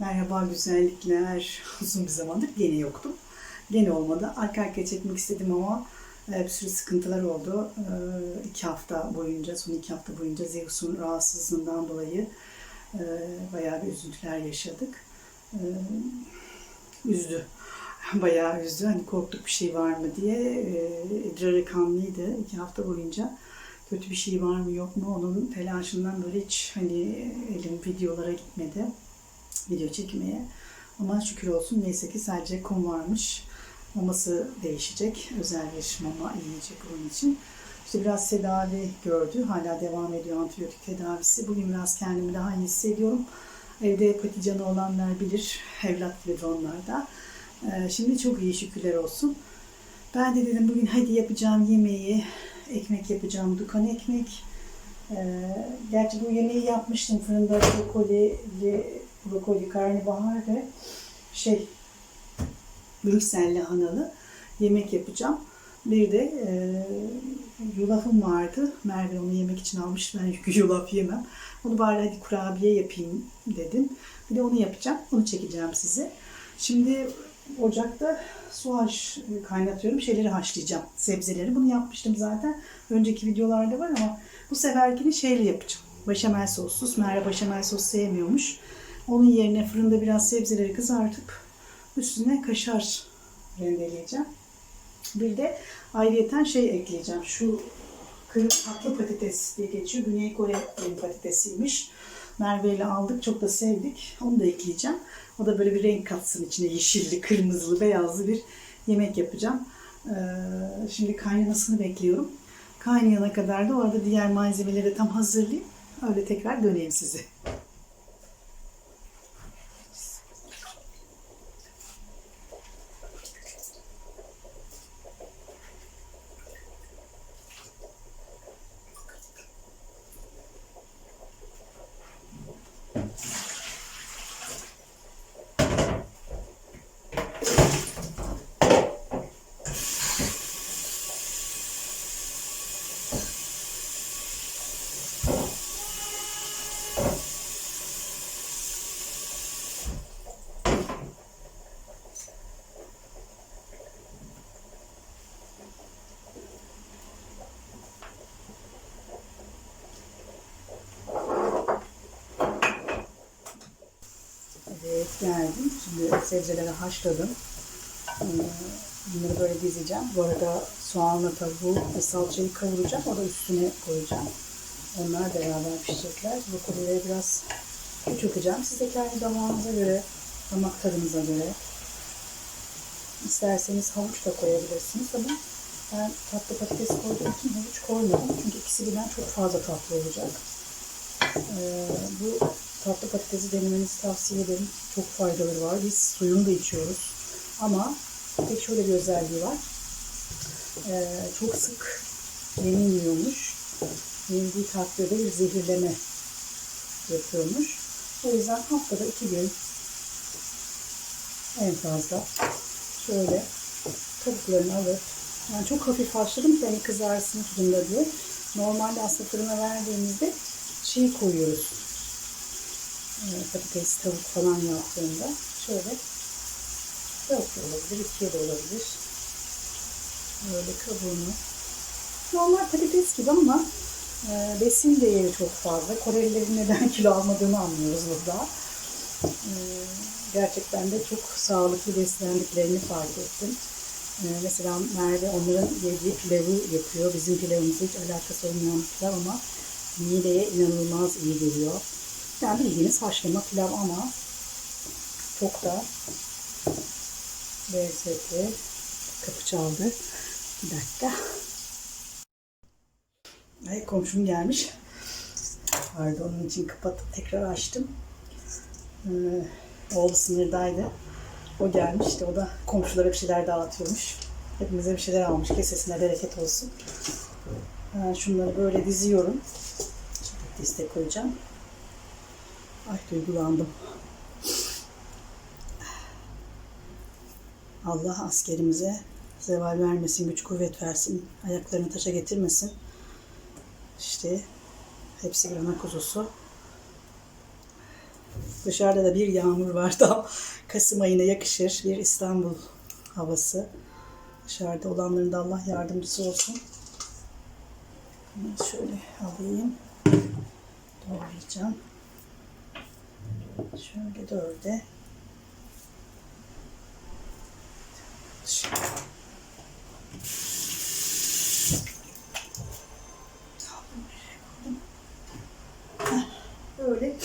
Merhaba güzellikler. Uzun bir zamandır gene yoktum. Gene olmadı. Arka arkaya çekmek istedim ama e, bir sürü sıkıntılar oldu. E, iki hafta boyunca, son iki hafta boyunca Zeus'un rahatsızlığından dolayı e, bayağı bir üzüntüler yaşadık. Üzdü. Bayağı üzdü. Hani korktuk bir şey var mı diye. İdrarı kanlıydı iki hafta boyunca. Kötü bir şey var mı yok mu onun telaşından böyle hiç hani elim videolara gitmedi video çekmeye. Ama şükür olsun neyse ki sadece kum varmış. Maması değişecek. Özel bir mama yiyecek onun için. İşte biraz tedavi gördü. Hala devam ediyor antibiyotik tedavisi. Bugün biraz kendimi daha iyi hissediyorum. Evde paticanı olanlar bilir. Evlat gibi onlar da. Ee, Şimdi çok iyi şükürler olsun. Ben de dedim bugün hadi yapacağım yemeği. Ekmek yapacağım. Dukan ekmek. Ee, gerçi bu yemeği yapmıştım fırında brokoli, brokoli, karnabahar ve şey Brüksel lahanalı yemek yapacağım. Bir de e, yulafım vardı. Merve onu yemek için almış. Ben çünkü yulaf yemem. Onu bari hadi kurabiye yapayım dedim. Bir de onu yapacağım. Onu çekeceğim size. Şimdi ocakta su haş kaynatıyorum. Şeyleri haşlayacağım. Sebzeleri. Bunu yapmıştım zaten. Önceki videolarda var ama bu seferkini şeyle yapacağım. Başamel sossuz. Merve başamel sos sevmiyormuş. Onun yerine fırında biraz sebzeleri kızartıp üstüne kaşar rendeleyeceğim. Bir de ayrıyeten şey ekleyeceğim. Şu kırık tatlı patates diye geçiyor. Güney Kore patatesiymiş. Merve ile aldık. Çok da sevdik. Onu da ekleyeceğim. O da böyle bir renk katsın içine. Yeşilli, kırmızılı, beyazlı bir yemek yapacağım. Ee, şimdi kaynamasını bekliyorum. Kaynayana kadar da orada diğer malzemeleri tam hazırlayayım. Öyle tekrar döneyim size. Evet geldim. Şimdi sebzeleri haşladım. Ee, Bunları böyle dizeceğim. Bu arada soğanla tavuğu ve salçayı kavuracağım. O da üstüne koyacağım. Onlar beraber pişecekler. Brokolileri biraz küçülteceğim. Siz de kendi damağınıza göre, damak tadınıza göre isterseniz havuç da koyabilirsiniz ama ben tatlı patates koyduğum için havuç koymadım. Çünkü ikisi birden çok fazla tatlı olacak. Ee, bu tatlı patatesi denemenizi tavsiye ederim. Çok faydaları var. Biz suyunu da içiyoruz. Ama tek şöyle bir özelliği var. Ee, çok sık yenilmiyormuş. Yenildiği takdirde bir zehirleme yapıyormuş. O yüzden haftada iki gün en fazla şöyle kabuklarını alıp yani çok hafif haşladım ki hani kızarsın fırında diye. Normalde aslında fırına verdiğimizde şey koyuyoruz. Ee, patates, tavuk falan yaptığında şöyle dört de olabilir, ikiye de olabilir. Böyle kabuğunu. Normal patates gibi ama e, besin değeri çok fazla. Korelilerin neden kilo almadığını anlıyoruz burada. E, gerçekten de çok sağlıklı beslendiklerini fark ettim. E, mesela Merve onların yediği pilavı yapıyor. Bizim pilavımızla hiç alakası olmayan pilav ama mideye inanılmaz iyi geliyor. Yani bildiğiniz haşlama pilav ama çok da lezzetli. Kapı çaldı. Bir dakika. Ay komşum gelmiş. Pardon onun için kapatıp tekrar açtım. Ee, oğlu sınırdaydı. O gelmişti. O da komşulara bir şeyler dağıtıyormuş. Hepimize bir şeyler almış. Kesesine bereket olsun. Ben şunları böyle diziyorum. Şimdi liste koyacağım. Ay duygulandım. Allah askerimize zeval vermesin, güç kuvvet versin, ayaklarını taşa getirmesin. İşte hepsi bir ana kuzusu. Dışarıda da bir yağmur var. Tam Kasım ayına yakışır bir İstanbul havası. Dışarıda olanların da Allah yardımcısı olsun. Şöyle alayım. Doğrayacağım. Şöyle dörde. Böyle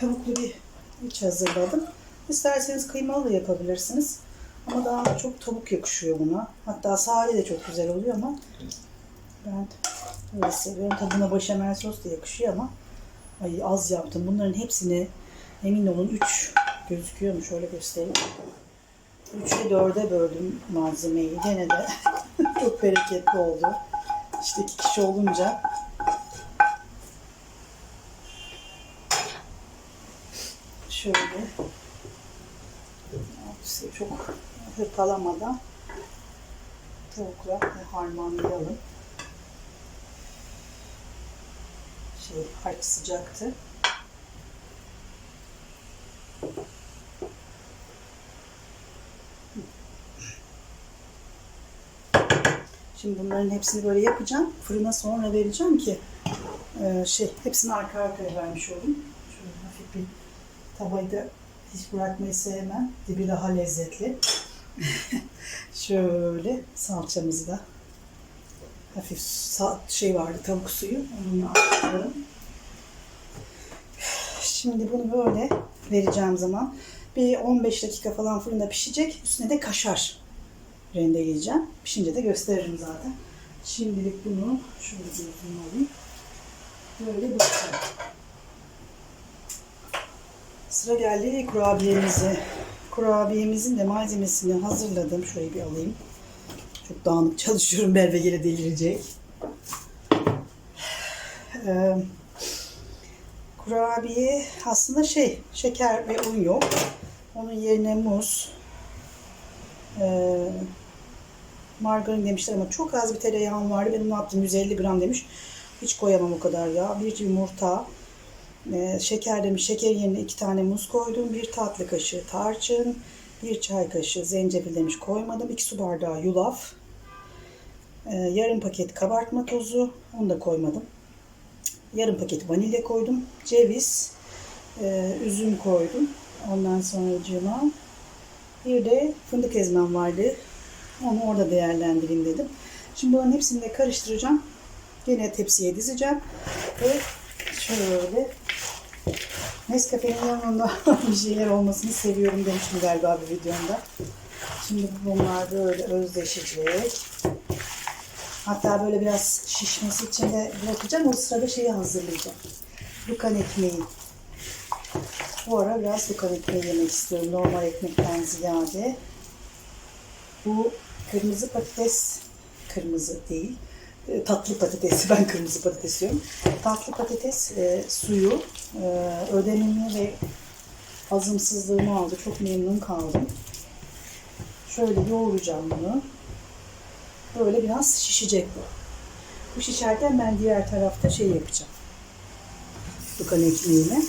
tavuklu bir iç hazırladım. İsterseniz kıymalı da yapabilirsiniz. Ama daha çok tavuk yakışıyor buna. Hatta sade de çok güzel oluyor ama ben öyle seviyorum. Tadına başamel sos da yakışıyor ama ay az yaptım. Bunların hepsini emin olun 3 gözüküyor mu? Şöyle göstereyim. 3'e 4'e böldüm malzemeyi. Gene de çok bereketli oldu. İşte iki kişi olunca şöyle size çok hırpalamadan tavukla harmanlayalım. Şey harç sıcaktı. Şimdi bunların hepsini böyle yapacağım. Fırına sonra vereceğim ki e, şey hepsini arka arkaya vermiş olayım. Şöyle hafif bir tavayı da hiç bırakmayı sevmem. Dibi daha lezzetli. Şöyle salçamızı da hafif şey vardı tavuk suyu. Onunla aktaralım. Şimdi bunu böyle vereceğim zaman bir 15 dakika falan fırında pişecek. Üstüne de kaşar rendeleyeceğim. Pişince de gösteririm zaten. Şimdilik bunu şöyle bir alayım. Böyle bırakacağım. Sıra geldi kurabiyemize. Kurabiyemizin de malzemesini hazırladım. Şöyle bir alayım. Çok dağınık çalışıyorum. Merve gene delirecek. Ee, kurabiye aslında şey şeker ve un yok. Onun yerine muz, ee, margarin demişler ama çok az bir tereyağım vardı. Benim ne yaptım 150 gram demiş. Hiç koyamam o kadar ya. Bir yumurta, ee, şeker demiş. Şeker yerine iki tane muz koydum. Bir tatlı kaşığı tarçın, bir çay kaşığı zencefil demiş koymadım. iki su bardağı yulaf, ee, yarım paket kabartma tozu, onu da koymadım. Yarım paket vanilya koydum. Ceviz, e, üzüm koydum. Ondan sonra cıma. Bir de fındık ezmem vardı. Onu orada değerlendireyim dedim. Şimdi bunların hepsini de karıştıracağım. Yine tepsiye dizeceğim. Ve şöyle Nescafe'nin yanında bir şeyler olmasını seviyorum demiştim galiba bir videomda. Şimdi bunlar böyle özdeşecek. Hatta böyle biraz şişmesi için de bırakacağım. O sırada şeyi hazırlayacağım. Dukan ekmeği. Bu ara biraz dukan ekmeği yemek istiyorum. Normal ekmekten ziyade. Bu kırmızı patates, kırmızı değil, e, tatlı patatesi, ben kırmızı patates diyorum. Tatlı patates e, suyu e, ödemimi ve azımsızlığımı aldı. Çok memnun kaldım. Şöyle yoğuracağım bunu. Böyle biraz şişecek bu. Bu şişerken ben diğer tarafta şey yapacağım. Dukan ekmeğimi.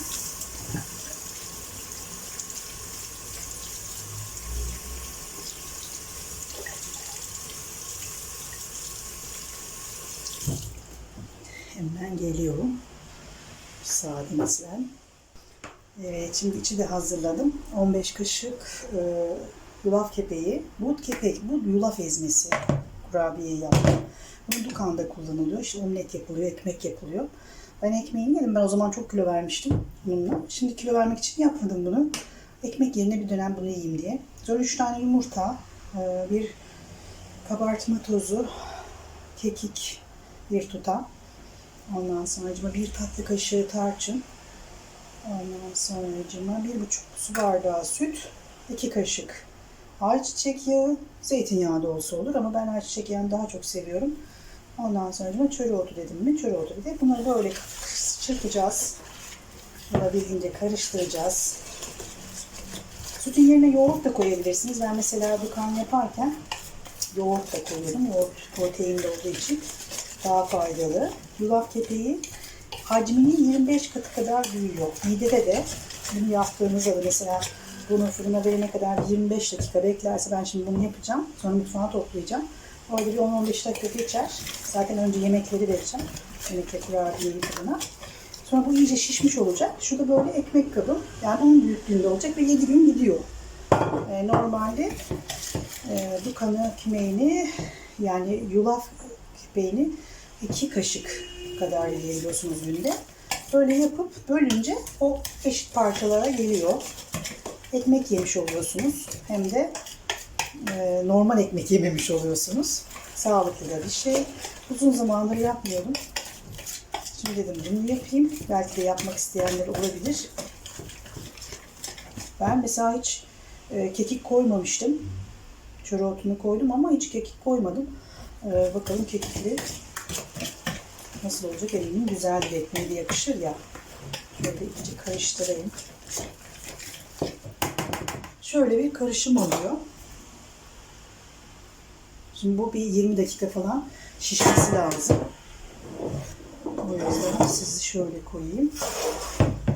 Hemen geliyorum. Müsaadenizle. Evet, şimdi içi de hazırladım. 15 kaşık e, yulaf kepeği. Bu kepek, bu yulaf ezmesi kurabiye yaptım. Bunu dukanda kullanılıyor. İşte omlet yapılıyor, ekmek yapılıyor. Ben ekmeğini yedim. Ben o zaman çok kilo vermiştim bununla. Şimdi kilo vermek için yapmadım bunu. Ekmek yerine bir dönem bunu yiyeyim diye. Sonra 3 tane yumurta, e, bir kabartma tozu, kekik bir tutam. Ondan sonra bir tatlı kaşığı tarçın. Ondan sonra bir buçuk su bardağı süt, iki kaşık ayçiçek yağı, zeytinyağı da olsa olur ama ben ayçiçek yağını daha çok seviyorum. Ondan sonra çörü otu dedim mi? Çörü otu bir de bunları böyle çırpacağız. Olabildiğince karıştıracağız. Sütün yerine yoğurt da koyabilirsiniz. Ben mesela dukan yaparken yoğurt da koyuyorum. Yoğurt proteinli olduğu için daha faydalı. Yulaf kepeği hacminin 25 katı kadar büyüyor. Midede de bunu yaptığınızda da mesela bunu fırına verene kadar 25 dakika beklerse ben şimdi bunu yapacağım. Sonra mutfağa toplayacağım. Orada bir 10-15 dakika geçer. Zaten önce yemekleri vereceğim. Yemekle kurabiyeyi fırına. Sonra bu iyice şişmiş olacak. Şurada böyle ekmek kabı. Yani onun büyüklüğünde olacak ve 7 gün gidiyor. Ee, normalde e, dukanı kümeğini yani yulaf küpeğini iki kaşık kadar yiyebiliyorsunuz günde. Böyle yapıp bölünce o eşit parçalara geliyor. Ekmek yemiş oluyorsunuz. Hem de e, normal ekmek yememiş oluyorsunuz. Sağlıklı da bir şey. Uzun zamandır yapmıyordum. Şimdi dedim bunu yapayım. Belki de yapmak isteyenler olabilir. Ben mesela hiç e, kekik koymamıştım. Çöreotunu koydum ama hiç kekik koymadım. E, bakalım kekikli nasıl olacak eminim güzel bir ekmeğe yakışır ya. Şöyle iyice karıştırayım. Şöyle bir karışım oluyor. Şimdi bu bir 20 dakika falan şişmesi lazım. O yüzden sizi şöyle koyayım.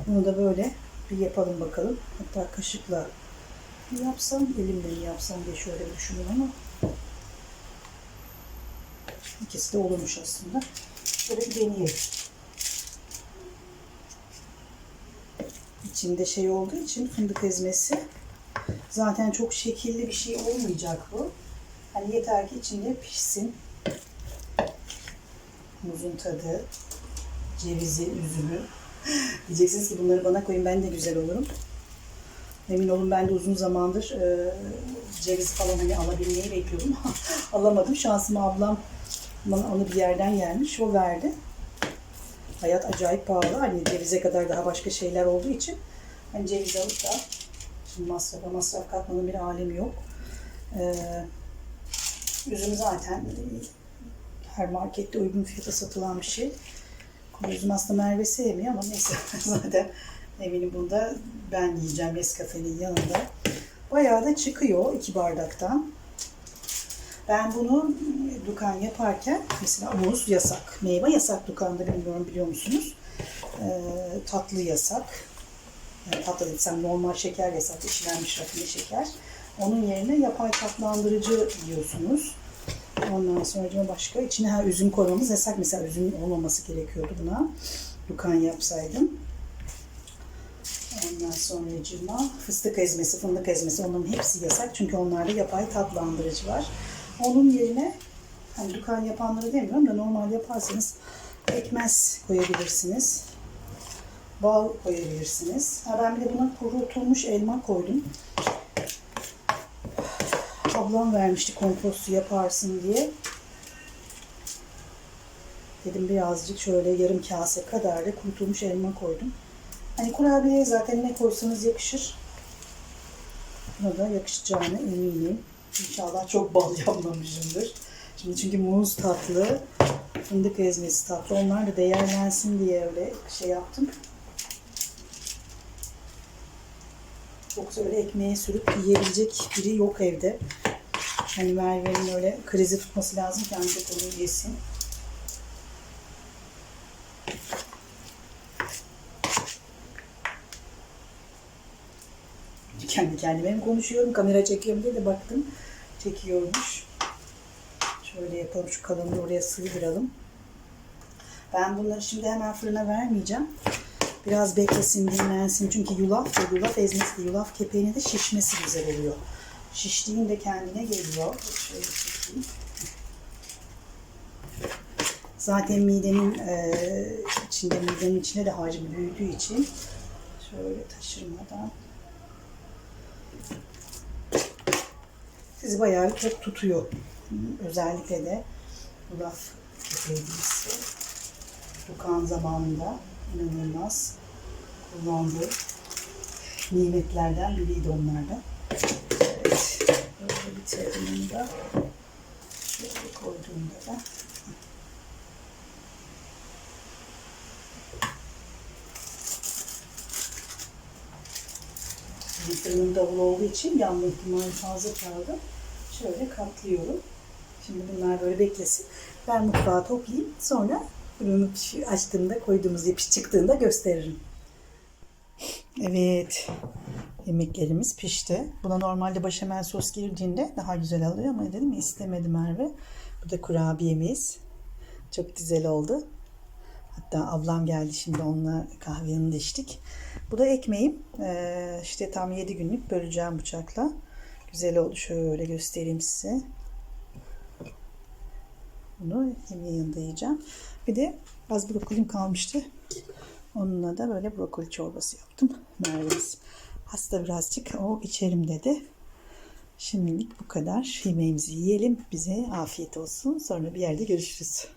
Bunu da böyle bir yapalım bakalım. Hatta kaşıkla yapsam, elimle yapsam diye şöyle düşünüyorum ama ikisi de olurmuş aslında. Şöyle bir deneyelim. İçinde şey olduğu için fındık ezmesi zaten çok şekilli bir şey olmayacak bu. Hani yeter ki içinde pişsin. Muzun tadı, cevizi, üzümü. Diyeceksiniz ki bunları bana koyun ben de güzel olurum. Emin olun ben de uzun zamandır e, ceviz falan hani alabilmeyi bekliyordum. Alamadım. Şansıma ablam bana onu bir yerden gelmiş. O verdi. Hayat acayip pahalı. Hani cevize kadar daha başka şeyler olduğu için hani ceviz alıp da şimdi masraf katmanın bir alemi yok. Ee, üzüm zaten her markette uygun fiyata satılan bir şey. Kuru üzüm aslında Merve sevmiyor ama neyse zaten eminim bunda ben yiyeceğim Nescafe'nin yanında. Bayağı da çıkıyor iki bardaktan. Ben bunu dukan yaparken mesela muz yasak, meyve yasak dukanda bilmiyorum biliyor musunuz? Ee, tatlı yasak. Yani tatlı desem normal şeker yasak, işlenmiş rafine şeker. Onun yerine yapay tatlandırıcı yiyorsunuz. Ondan sonra başka içine ha, üzüm koymamız yasak. Mesela üzüm olmaması gerekiyordu buna. Dukan yapsaydım. Ondan sonra cima fıstık ezmesi, fındık ezmesi onların hepsi yasak. Çünkü onlarda yapay tatlandırıcı var. Onun yerine hani dukan yapanları demiyorum da normal yaparsanız pekmez koyabilirsiniz. Bal koyabilirsiniz. Ha, ben bir de buna kurutulmuş elma koydum. Ablam vermişti kompostu yaparsın diye. Dedim birazcık şöyle yarım kase kadar da kurutulmuş elma koydum. Hani kurabiyeye zaten ne koysanız yakışır. Buna da yakışacağını eminim. İnşallah çok bal yapmamışımdır. Şimdi çünkü muz tatlı, fındık ezmesi tatlı. Onlar da değerlensin diye öyle şey yaptım. Yoksa öyle ekmeğe sürüp yiyebilecek biri yok evde. Hani Merve'nin öyle krizi tutması lazım ki ancak onu yesin. Kendi kendime mi konuşuyorum, kamera çekiyorum diye de baktım. Çekiyormuş. Şöyle yapalım, şu kalınlığı oraya sığdıralım. Ben bunları şimdi hemen fırına vermeyeceğim. Biraz beklesin, dinlensin. Çünkü yulaf ve yulaf ezmesi, yulaf kepeğine de şişmesi güzel oluyor. Şiştiğinde kendine geliyor. Şöyle çekeyim. Zaten midenin e, içinde, midenin içinde de hacmi büyüdüğü için şöyle taşırmadan sizi bayağı tok tutuyor. Özellikle de yulaf kepeğimizi Dukan zamanında inanılmaz kullandığı nimetlerden biriydi onlardan. Evet, böyle bitirdim da şöyle koyduğumda da Benim fırınım davul olduğu için yanma ihtimali fazla kaldı. Şöyle katlıyorum. Şimdi bunlar böyle beklesin. Ben mutfağa toplayayım. Sonra fırını açtığımda koyduğumuz yapış çıktığında gösteririm. Evet. Yemeklerimiz pişti. Buna normalde başamel sos girdiğinde daha güzel alıyor ama dedim ya, istemedi Merve. Bu da kurabiyemiz. Çok güzel oldu. Hatta ablam geldi şimdi onunla kahve yanında içtik. Bu da ekmeğim. Ee, işte tam 7 günlük böleceğim bıçakla. Güzel oldu. Şöyle göstereyim size. Bunu yemeğin yanında yiyeceğim. Bir de az brokolim kalmıştı. Onunla da böyle brokoli çorbası yaptım. Merve'miz hasta birazcık o içerim dedi. Şimdilik bu kadar. Yemeğimizi yiyelim. Bize afiyet olsun. Sonra bir yerde görüşürüz.